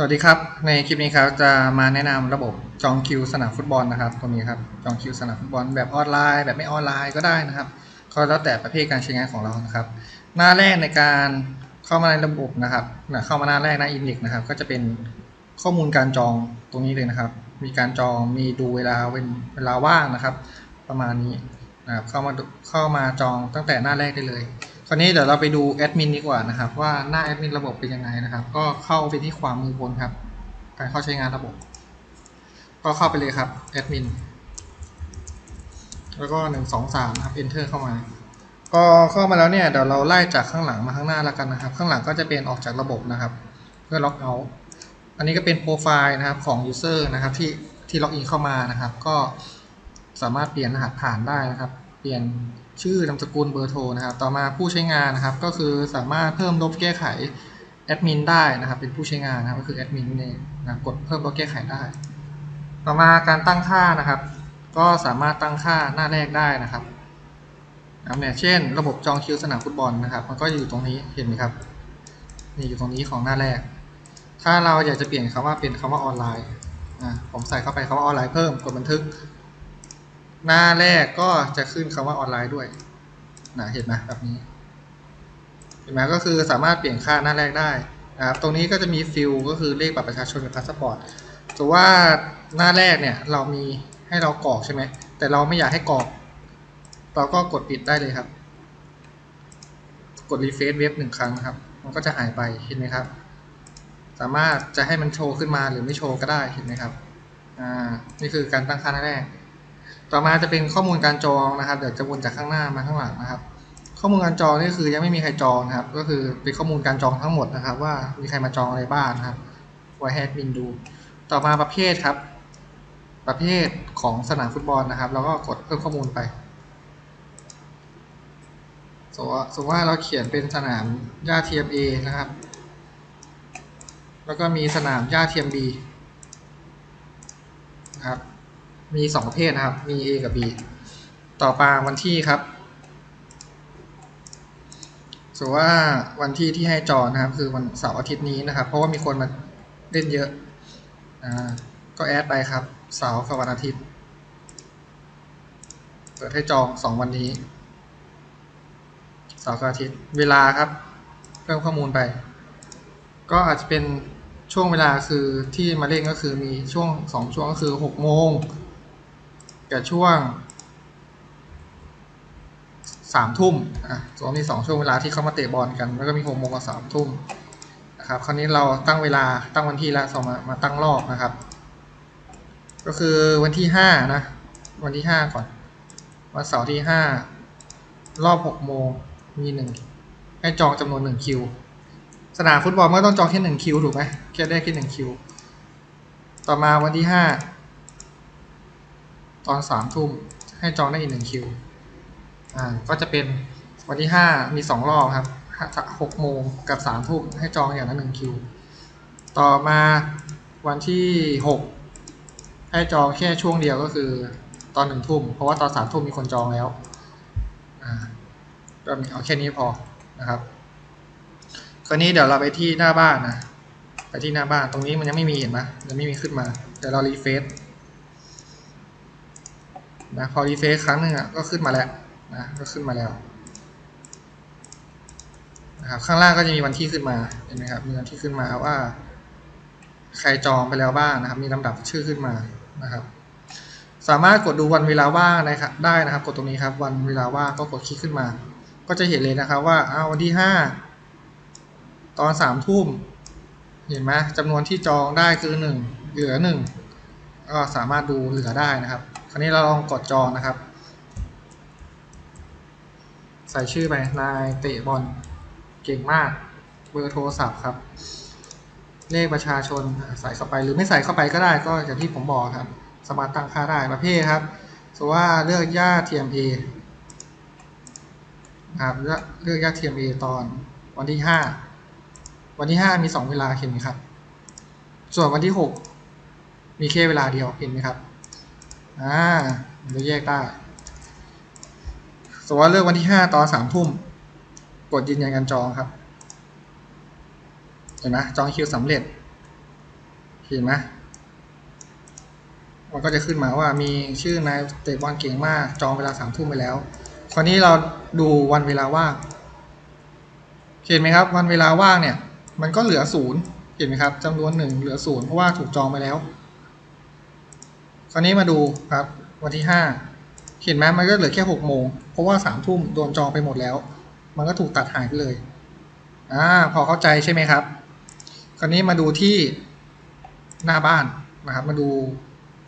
สวัสดีครับ ในคลิปนี้ครับจะมาแนะนำระบบจองคิวสนามฟุตบอลนะครับตรงนี้ครับจองคิวสนามฟุตบอลแบบออนไลน์ แบบไม่ออนไลน์ก็ได้นะครับ ก็แล้วแต่ประเภทการใช้งานของเรานะครับ หน้าแรกในการเข้ามาในระบบนะครับเข้ามาหน้าแรกหน้าอินเด็กนะครับ ก็จะเป็นข้อมูลการจองตรงนี้เลยนะครับ มีการจองมีดูเวลาเว้นเวลาว่างนะครับ ประมาณนี้นะครับเข้ามาเข้ามาจองตั้งแต่หน้าแรกได้เลย คราวนี้เดี๋ยวเราไปดูแอดมินดีกว่านะครับ ว่าหน้าแอดมินระบบเป็นยังไงนะครับ ก็เข้าไปที่ขวามือบนครับ การเข้าใช้งานระบบ ก็เข้าไปเลยครับแอดมินแล้วก็หนึ่งสองสามครับ enter เข้ามา ก็เข้ามาแล้วเนี่ยเดี๋ยวเราไล่จากข้างหลังมาข้างหน้าแล้วกันนะครับ ข้างหลังก็จะเป็นออกจากระบบนะครับ เพื่อล็อกเอาท์อันนี้ก็เป็นโปรไฟล์นะครับของ user นะครับที่ที่ล็อกอินเข้ามานะครับ ก็สามารถเปลี่ยนรหัสผ่านได้นะครับ เปลี่ยนชื่อนามสกุลเบอร์โทรนะครับ ต่อมาผู้ใช้งานนะครับ ก็คือสามารถเพิ่มลบแก้ไขแอดมินได้นะครับ เป็นผู้ใช้งานนะครับก็คือแอดมินเองนะกดเพิ่มลบแก้ไขได้ ต่อมาการตั้งค่านะครับ ก็สามารถตั้งค่าหน้าแรกได้นะครับนะเนี่ยเช่น ระบบจองคิวสนามฟุตบอลนะครับ มันก็อยู่ตรงนี้เห็นไหมครับนี่อยู่ตรงนี้ของหน้าแรก ถ้าเราอยากจะเปลี่ยนคำว่าเป็นคำว่าออนไลน์อะผมใส่เข้าไปคำว่าออนไลน์เพิ่มกดบันทึก หน้าแรกก็จะขึ้นคำว่าออนไลน์ด้วยนะเห็นไหมแบบนี้ เห็นไหมก็คือสามารถเปลี่ยนค่าหน้าแรกได้นะครับตรงนี้ก็จะมีฟิลก็คือเลขบัตรประชาชนกับพาสปอร์ตถือว่าหน้าแรกเนี่ยเรามีให้เรากรอกใช่ไหมแต่เราไม่อยากให้กรอก เราก็กดปิดได้เลยครับ กดรีเฟซเว็บหนึ่งครั้งครับ มันก็จะหายไปเห็นไหมครับ สามารถจะให้มันโชว์ขึ้นมาหรือไม่โชว์ก็ได้เห็นไหมครับอ่านี่คือการตั้งค่าหน้าแรก ต่อมาจะเป็นข้อมูลการจองนะครับ เดี๋ยวจะวนจากข้างหน้ามาข้างหลังนะครับ ข้อมูลการจองนี่คือยังไม่มีใครจองนะครับ ก็คือเป็นข้อมูลการจองทั้งหมดนะครับ ว่ามีใครมาจองอะไรบ้างครับไว้ให้มินดู ต่อมาประเภทครับ ประเภทของสนามฟุตบอลนะครับเราก็กดเพิ่มข้อมูลไปสมมติว่าสมมติว่าเราเขียนเป็นสนามหญ้าเทียม A นะครับ แล้วก็มีสนามหญ้าเทียม B นะครับ มีสองประเภทนะครับ มี A กับ B ต่อมาวันที่ครับสมมติว่าวันที่ที่ให้จองนะครับ คือวันเสาร์อาทิตย์นี้นะครับ เพราะว่ามีคนมาเล่นเยอะอ่าก็แอดไปครับ เสาร์กับวันอาทิตย์ เปิดให้จองสองวันนี้ เสาร์กับอาทิตย์ เวลาครับ เพิ่มข้อมูลไป ก็อาจจะเป็นช่วงเวลาคือที่มาเล่นก็คือมีช่วงสองช่วงก็คือหกโมง กับช่วงสามทุ่มอะสองมีสองช่วงเวลาที่เขามาเตะบอลกัน แล้วก็มีหกโมงกับสามทุ่มนะครับ คราวนี้เราตั้งเวลาตั้งวันที่แล้วสองมามาตั้งรอบนะครับ ก็คือวันที่ห้านะ วันที่ห้าก่อน วันเสาร์ที่ห้ารอบหกโมงมีหนึ่งให้จองจำนวนหนึ่งคิว สนามฟุตบอลก็ต้องจองแค่หนึ่งคิวถูกไหมแค่ได้แค่หนึ่งคิว ต่อมาวันที่ห้า ตอนสามทุ่มให้จองได้อีกหนึ่งคิว อ่า ก็จะเป็นวันที่ห้ามีสองรอบครับหกโมงกับสามทุ่มให้จองอย่างละหนึ่งคิว ต่อมาวันที่หกให้จองแค่ช่วงเดียวก็คือตอนหนึ่งทุ่ม เพราะว่าตอนสามทุ่มมีคนจองแล้ว อ่าก็มีเอาแค่นี้พอนะครับคราวนี้เดี๋ยวเราไปที่หน้าบ้านนะ ไปที่หน้าบ้านตรงนี้มันยังไม่มีเห็นไหมยังไม่มีขึ้นมา เดี๋ยวเรารีเฟซ นะพอรีเฟซครั้งหนึ่งอะก็ขึ้นมาแล้วนะก็ขึ้นมาแล้วนะครับข้างล่างก็จะมีวันที่ขึ้นมาเห็นไหมครับมีวันที่ขึ้นมาว่า ใครจองไปแล้วบ้างนะครับ มีลำดับชื่อขึ้นมานะครับ สามารถกดดูวันเวลาว่างนะครับได้นะครับ กดตรงนี้ครับ วันเวลาว่างก็กดคลิกขึ้นมา ก็จะเห็นเลยนะครับว่าอ้าววันที่ห้าตอนสามทุ่มเห็นไหมจำนวนที่จองได้คือหนึ่งเหลือหนึ่งก็สามารถดูเหลือได้นะครับาวนี้เราลองกดจองนะครับ ใส่ชื่อไปนายเตะบอลเก่งมากเบอร์โทรศัพท์ครับ เลขประชาชนใส่เข้าไปหรือไม่ใส่เข้าไปก็ได้ก็อย่างที่ผมบอกครับ สามารถตั้งค่าได้ประเภทครับสมมติว่าเลือกย่า TMA ครับเลือกย่า TMA ตอนวันที่ห้าวันที่ห้ามีสองเวลาเห็นไหมครับ ส่วนวันที่หกมีแค่เวลาเดียวเห็นไหมครับ อ่าเราแยกได้สมมติว่าเลือกวันที่ห้าตอนสามทุ่ม กดยืนยันการจองครับ เห็นไหมจองคิวสำเร็จ เห็นไหมมันก็จะขึ้นมาว่ามีชื่อนายเตะบอลเก่งมากจองเวลาสามทุ่มไปแล้ว คราวนี้เราดูวันเวลาว่าง เห็นไหมครับ วันเวลาว่างเนี่ย มันก็เหลือศูนย์เห็นไหมครับจำนวนหนึ่งเหลือศูนย์เพราะว่าถูกจองไปแล้ว คราวนี้มาดูครับวันที่ห้าเห็นไหมมันก็เหลือแค่หกโมงเพราะว่าสามทุ่มโดนจองไปหมดแล้ว มันก็ถูกตัดหายไปเลยอ่าพอเข้าใจใช่ไหมครับ คราวนี้มาดูที่หน้าบ้านนะครับ มาดู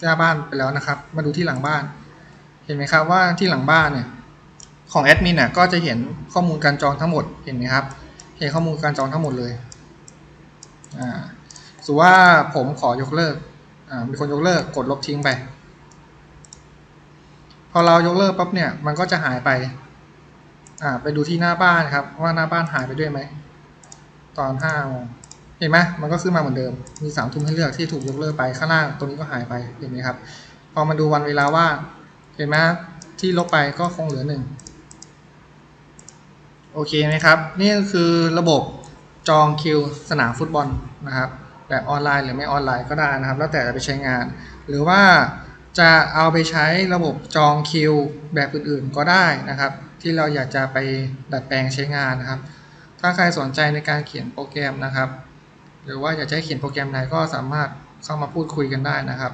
หน้าบ้านไปแล้วนะครับ มาดูที่หลังบ้าน เห็นไหมครับว่าที่หลังบ้านเนี่ยของแอดมินน่ะก็จะเห็นข้อมูลการจองทั้งหมดเห็นไหมครับ เห็นข้อมูลการจองทั้งหมดเลยอ่าสมมุว่าผมขอยกเลิก มีคนยกเลิกกดลบทิ้งไป พอเรายกเลิกปั๊บเนี่ยมันก็จะหายไป อ่าไปดูที่หน้าบ้านครับ ว่าหน้าบ้านหายไปด้วยไหม ตอนห้าโมงเห็นไหมมันก็ขึ้นมาเหมือนเดิม มีสามทุ่มให้เลือกที่ถูกยกเลิกไปข้างล่างตรงนี้ก็หายไปเห็นไหมครับ พอมาดูวันเวลาว่า เห็นไหมที่ลบไปก็คงเหลือหนึ่งโอเคไหมครับ นี่ก็คือระบบจองคิวสนามฟุตบอลนะครับ แบบออนไลน์หรือไม่ออนไลน์ก็ได้นะครับ แล้วแต่จะไปใช้งาน หรือว่าจะเอาไปใช้ระบบจองคิวแบบอื่นๆก็ได้นะครับ ที่เราอยากจะไปดัดแปลงใช้งานนะครับ ถ้าใครสนใจในการเขียนโปรแกรมนะครับ หรือว่าอยากจะเขียนโปรแกรมไหนก็สามารถเข้ามาพูดคุยกันได้นะครับ